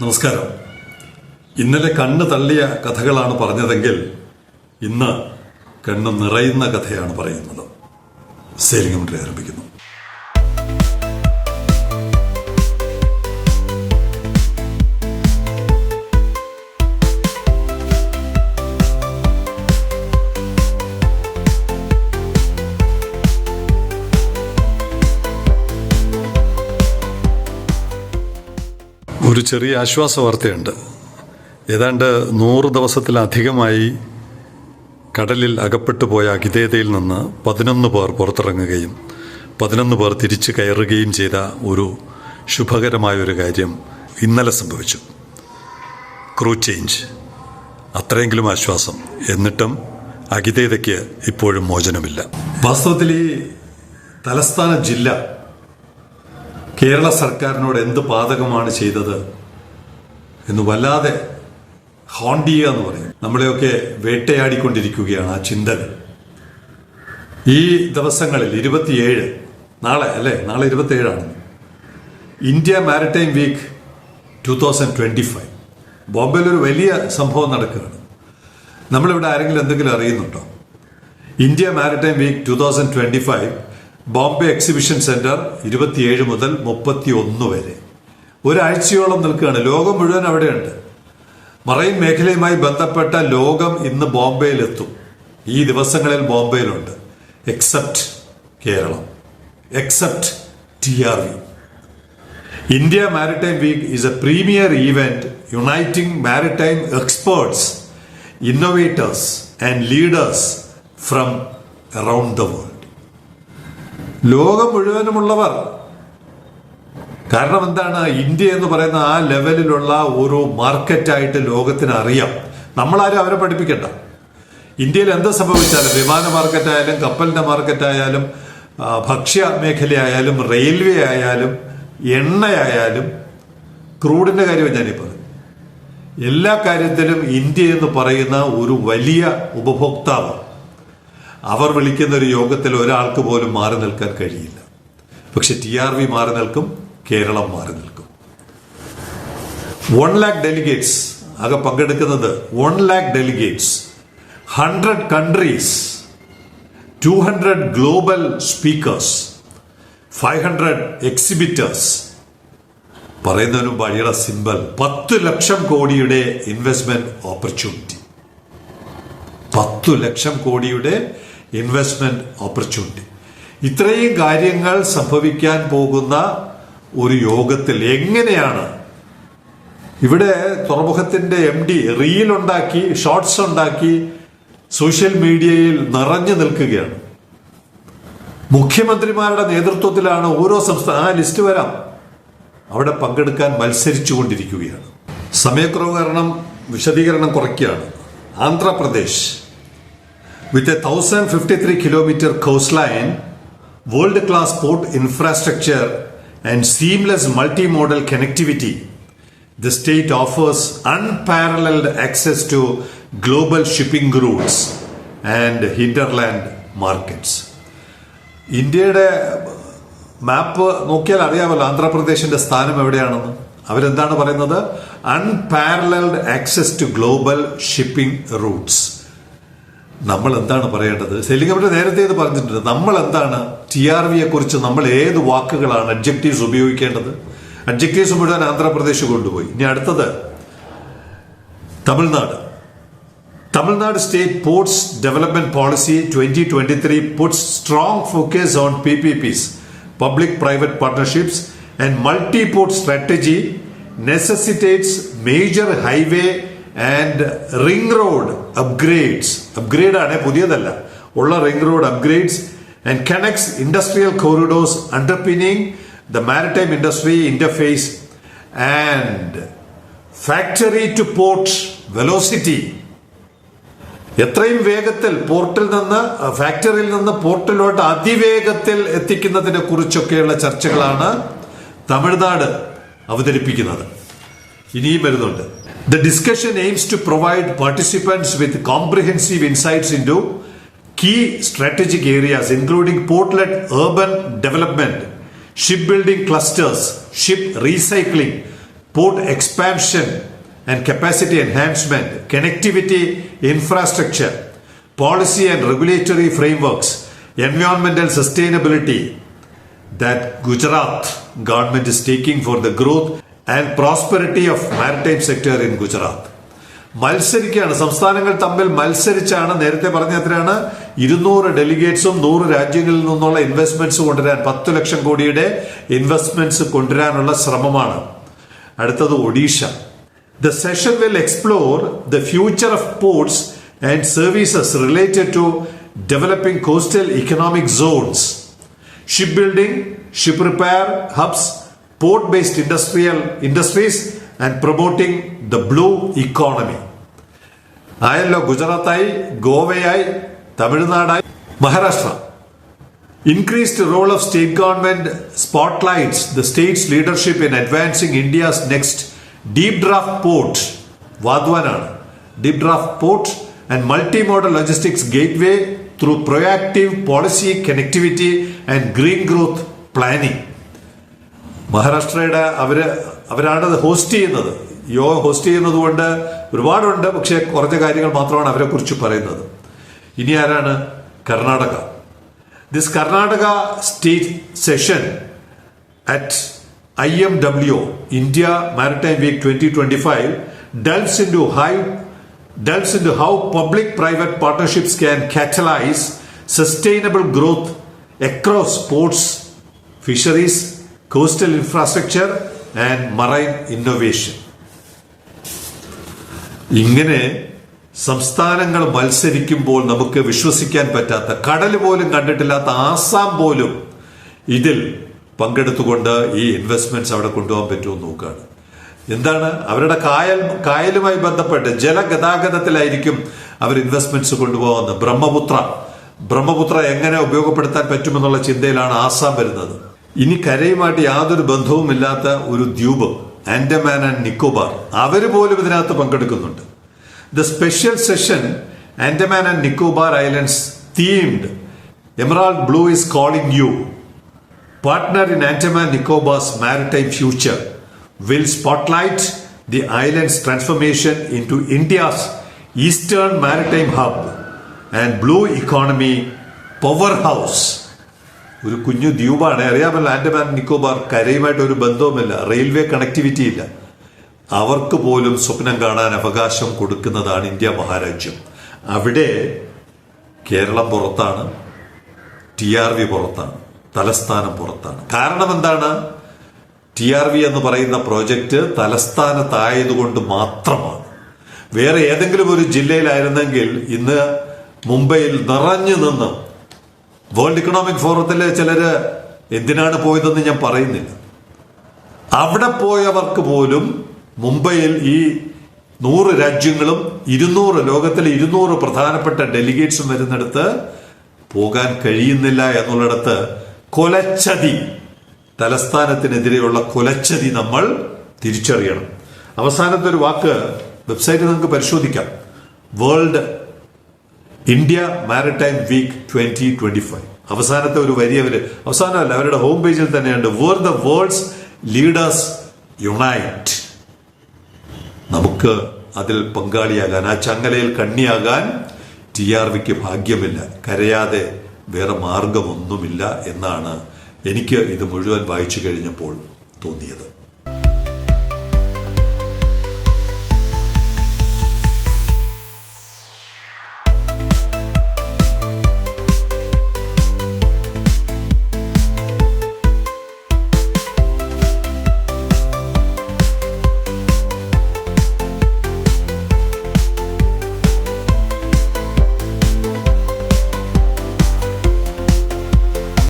നമസ്കാരം. ഇന്നലെ കണ്ണ് തള്ളിയ കഥകളാണ് പറഞ്ഞതെങ്കിൽ ഇന്ന് കണ്ണ് നിറയുന്ന കഥയാണ് പറയുന്നത്. സേലിംഗമിട്ട് ആരംഭിക്കുന്നു. ഒരു ചെറിയ ആശ്വാസ വാർത്തയുണ്ട്. ഏതാണ്ട് നൂറ് ദിവസത്തിലധികമായി കടലിൽ അകപ്പെട്ടു പോയ അകിതേതയിൽ നിന്ന് പതിനൊന്ന് പേർ പുറത്തിറങ്ങുകയും പതിനൊന്ന് പേർ തിരിച്ചു കയറുകയും ചെയ്ത ഒരു ശുഭകരമായ ഒരു കാര്യം ഇന്നലെ സംഭവിച്ചു. ക്രൂ ചേഞ്ച് അത്രയെങ്കിലും ആശ്വാസം. എന്നിട്ടും അകിതേതയ്ക്ക് ഇപ്പോഴും മോചനമില്ല. വാസ്തവത്തിൽ ഈ തലസ്ഥാന ജില്ല കേരള സർക്കാരിനോട് എന്ത് പാതകമാണ് ചെയ്തത് എന്ന് വല്ലാതെ ഹോണ്ട് ചെയ്യുക എന്ന് പറയും. നമ്മളെയൊക്കെ വേട്ടയാടിക്കൊണ്ടിരിക്കുകയാണ് ആ ചിന്തകൾ. ഈ ദിവസങ്ങളിൽ ഇരുപത്തിയേഴ് നാളെ അല്ലേ? നാളെ ഇരുപത്തിയേഴാണ്. India maritime week two thousand twenty five. ബോംബെയിൽ ഒരു വലിയ സംഭവം നടക്കുകയാണ്. നമ്മളിവിടെ ആരെങ്കിലും എന്തെങ്കിലും അറിയുന്നുണ്ടോ? India maritime week two thousand twenty five Bombay exhibition centre ഇരുപത്തിയേഴ് മുതൽ മുപ്പത്തി ഒന്ന് വരെ. ഒരാഴ്ചയോളം നിൽക്കുകയാണ്. ലോകം മുഴുവൻ അവിടെയുണ്ട്. മറൈൻ മേഖലയുമായി ബന്ധപ്പെട്ട ലോകം ഇന്ന് ബോംബെയിലെത്തും. ഈ ദിവസങ്ങളിൽ ബോംബെയിലുണ്ട്. Except Keralam. Except T R V. India maritime week is a premier event uniting maritime experts innovators and leaders from around the world. ലോകം മുഴുവനുമുള്ളവർ. കാരണം എന്താണ്? ഇന്ത്യ എന്ന് പറയുന്ന ആ ലെവലിലുള്ള ഒരു മാർക്കറ്റായിട്ട് ലോകത്തിന് അറിയാം നമ്മളാരും അവരെ പഠിപ്പിക്കണ്ട. ഇന്ത്യയിൽ എന്ത് സംഭവിച്ചാലും വിമാന മാർക്കറ്റായാലും കപ്പലിന്റെ മാർക്കറ്റായാലും ഭക്ഷ്യ മേഖലയായാലും റെയിൽവേ ആയാലും എണ്ണയായാലും ക്രൂഡിന്റെ കാര്യം ഞാനിപ്പോൾ എല്ലാ കാര്യത്തിലും ഇന്ത്യ എന്ന് പറയുന്ന ഒരു വലിയ ഉപഭോക്താവ് അവർ വിളിക്കുന്ന ഒരു യോഗത്തിൽ ഒരാൾക്ക് പോലും മാറി നിൽക്കാൻ കഴിയില്ല. പക്ഷെ ടി ആർ വി മാറി നിൽക്കും കേരളം മാറി നിൽക്കും. വൺ ലാക്ക് ഡെലിഗേറ്റ്സ് ആകെ പങ്കെടുക്കുന്നത് one lakh delegates hundred countries two hundred global speakers five hundred exhibitors പറയുന്നതിന് വഴിയുടെ സിമ്പൽ പത്ത് ലക്ഷം കോടിയുടെ ഇൻവെസ്റ്റ്മെന്റ് ഓപ്പർച്യൂണിറ്റി പത്തു ലക്ഷം കോടിയുടെ ഇൻവെസ്റ്റ്മെന്റ് ഓപ്പർച്യൂണിറ്റി. ഇത്രയും കാര്യങ്ങൾ സംഭവിക്കാൻ പോകുന്ന ഒരു യോഗത്തിൽ എങ്ങനെയാണ്? ഇവിടെ തുറമുഖത്തിന്റെ എം ഡി റീൽ ഉണ്ടാക്കി ഷോർട്സ് ഉണ്ടാക്കി സോഷ്യൽ മീഡിയയിൽ നിറഞ്ഞു നിൽക്കുകയാണ്. മുഖ്യമന്ത്രിമാരുടെ നേതൃത്വത്തിലാണ് ഓരോ സംസ്ഥാന ആ ലിസ്റ്റ് വരാം. അവിടെ പങ്കെടുക്കാൻ മത്സരിച്ചു കൊണ്ടിരിക്കുകയാണ് സമയക്കുറവ് കാരണം വിശദീകരണം കുറയ്ക്കുകയാണ്. Andhra Pradesh with a 1053 kilometer coastline, world class port infrastructure, and seamless multimodal connectivity, the state offers unparalleled access to global shipping routes and hinterland markets. ഇന്ത്യയുടെ മാപ്പ് നോക്കിയാൽ അറിയാമല്ലോ ആന്ധ്രാപ്രദേശിന്റെ സ്ഥാനം എവിടെയാണെന്ന് അവരെന്താണ് പറയുന്നത് unparalleled access to global shipping routes നമ്മൾ എന്താണ് പറയേണ്ടത് സെലിംഗമിന്റെ നേരത്തെ ഇത് പറഞ്ഞിട്ടുണ്ട്. നമ്മൾ എന്താണ് ടി ആർ വിയെ കുറിച്ച് നമ്മൾ ഏത് വാക്കുകളാണ് അഡ്ജക്റ്റീവ്സ് ഉപയോഗിക്കേണ്ടത്? അഡ്ജക്റ്റീവ്സ് മുഴുവൻ ആന്ധ്രാപ്രദേശ് കൊണ്ടുപോയി. ഇനി അടുത്തത് Tamil Nadu. Tamil Nadu state ports development policy twenty twenty three puts strong focus on P P Ps public private partnerships and multi port strategy necessitates major highway and ring road upgrades upgrade ആണ് പുതിയതല്ല. ഉള്ള ring road upgrades and connects industrial corridors underpinning the maritime industry interface and factory to port velocity എത്രയും വേഗത്തിൽ പോർട്ടിൽ നിന്ന് ഫാക്ടറിയിൽ നിന്ന് പോർട്ടിലോട്ട് അതിവേഗത്തിൽ എത്തിക്കുന്നതിനെ കുറിച്ചൊക്കെയുള്ള ചർച്ചകളാണ് തമിഴ്നാട് അവതരിപ്പിക്കുന്നത്. ഇനിയും വരുന്നുണ്ട്. The discussion aims to provide participants with comprehensive insights into key strategic areas including portlet urban development, shipbuilding clusters, ship recycling, port expansion and capacity enhancement, connectivity infrastructure, policy and regulatory frameworks, environmental sustainability that Gujarat government is taking for the growth and prosperity of maritime sector in Gujarat മത്സരിക്കുകയാണ്. സംസ്ഥാനങ്ങൾ തമ്മിൽ മത്സരിച്ചാണ്. നേരത്തെ പറഞ്ഞ എത്രയാണ്? ഇരുന്നൂറ് ഡെലിഗേറ്റ്സും നൂറ് രാജ്യങ്ങളിൽ നിന്നുള്ള investments കൊണ്ടുവരാൻ പത്ത് ലക്ഷം കോടിയുടെ ഇൻവെസ്റ്റ്മെന്റ്സ് കൊണ്ടുവരാനുള്ള ശ്രമമാണ്. അടുത്തത് Odisha. The session will explore the future of ports and services related to developing coastal economic zones ship building ship repair hubs Port based industrial industries and promoting the blue economy ആയല്ലോ ഗുജറാത്തായി ഗോവയായി തമിഴ്നാടായി Maharashtra Increased role of state government spotlights the state's leadership in advancing India's next deep draft port, Vadwanana, deep draft port and multimodal logistics gateway through proactive policy connectivity and green growth planning. മഹാരാഷ്ട്രയുടെ അവർ അവരാണ് host ചെയ്യുന്നത്. Yoga host ചെയ്യുന്നത് കൊണ്ട് ഒരുപാടുണ്ട് പക്ഷേ കുറച്ച് കാര്യങ്ങൾ മാത്രമാണ് അവരെ കുറിച്ച് പറയുന്നത്. ഇനി ആരാണ്? Karnataka. This Karnataka state session at I M W India maritime week twenty twenty five delves into high delves into how public private partnerships can catalyse sustainable growth across sports fisheries coastal infrastructure and marine innovation ഇങ്ങനെ സംസ്ഥാനങ്ങൾ മത്സരിക്കുമ്പോൾ നമുക്ക് വിശ്വസിക്കാൻ പറ്റാത്ത കടൽ പോലും കണ്ടിട്ടില്ലാത്ത ആസാം പോലും ഇതിൽ പങ്കെടുത്തുകൊണ്ട് ഈ ഇൻവെസ്റ്റ്മെന്റ്സ് അവിടെ കൊണ്ടുപോകാൻ പറ്റുമെന്ന് നോക്കുകയാണ് എന്താണ്? അവരുടെ കായൽ കായലുമായി ബന്ധപ്പെട്ട് ജലഗതാഗതത്തിലായിരിക്കും അവർ ഇൻവെസ്റ്റ്മെന്റ്സ് കൊണ്ടുപോകുന്നത് ബ്രഹ്മപുത്ര. ബ്രഹ്മപുത്ര എങ്ങനെ ഉപയോഗപ്പെടുത്താൻ പറ്റുമെന്നുള്ള ചിന്തയിലാണ് ആസാം വരുന്നത്. ഇനി കരയുമായിട്ട് യാതൊരു ബന്ധവുമില്ലാത്ത ഒരു ദ്വീപ് ആൻഡമാൻ ആൻഡ് നിക്കോബാർ അവർ പോലും ഇതിനകത്ത് പങ്കെടുക്കുന്നുണ്ട്. The special session Andaman and Nicobar islands themed emerald blue is calling you partner in Andaman Nicobars maritime future will spotlight the islands transformation into India's eastern maritime hub and blue economy powerhouse ഒരു കുഞ്ഞു ദ്വീപാണ്. അറിയാമല്ലോ ആൻഡമാൻ നിക്കോബാർ കരയുമായിട്ട് ഒരു ബന്ധവുമില്ല railway connectivity ഇല്ല അവർക്ക് പോലും സ്വപ്നം കാണാൻ അവകാശം കൊടുക്കുന്നതാണ് ഇന്ത്യ മഹാരാജ്യം. അവിടെ കേരളം പുറത്താണ് ടി ആർ വി പുറത്താണ് തലസ്ഥാനം പുറത്താണ്. കാരണം എന്താണ്? ടി ആർ വി എന്ന് പറയുന്ന പ്രോജക്റ്റ് തലസ്ഥാനത്തായതുകൊണ്ട് മാത്രമാണ്. വേറെ ഏതെങ്കിലും ഒരു ജില്ലയിലായിരുന്നെങ്കിൽ ഇന്ന് മുംബൈയിൽ നിറഞ്ഞു നിന്ന് വേൾഡ് ഇക്കണോമിക് ഫോറത്തിലെ ചിലര് എന്തിനാണ് പോയതെന്ന് ഞാൻ പറയുന്നില്ല. അവിടെ പോയവർക്ക് പോലും മുംബൈയിൽ ഈ നൂറ് രാജ്യങ്ങളും ഇരുന്നൂറ് ലോകത്തിലെ ഇരുന്നൂറ് പ്രധാനപ്പെട്ട ഡെലിഗേറ്റ്സും വരുന്നിടത്ത് പോകാൻ കഴിയുന്നില്ല എന്നുള്ളിടത്ത് കൊലച്ചതി തലസ്ഥാനത്തിനെതിരെയുള്ള കൊലച്ചതി നമ്മൾ തിരിച്ചറിയണം. അവസാനത്തെ ഒരു വാക്ക് വെബ്സൈറ്റിൽ നമുക്ക് പരിശോധിക്കാം. World India maritime week twenty twenty five അവസാനത്തെ ഒരു വരി അവർ അവസാനമല്ല അവരുടെ ഹോം പേജിൽ തന്നെയുണ്ട്. Where the world's leaders unite നമുക്ക് അതിൽ പങ്കാളിയാകാൻ ആ ചങ്ങലയിൽ കണ്ണിയാകാൻ ടി ആർ വിക്ക് ഭാഗ്യമില്ല. കരയാതെ വേറെ മാർഗമൊന്നുമില്ല എന്നാണ് എനിക്ക് ഇത് മുഴുവൻ വായിച്ചു കഴിഞ്ഞപ്പോൾ തോന്നിയത്.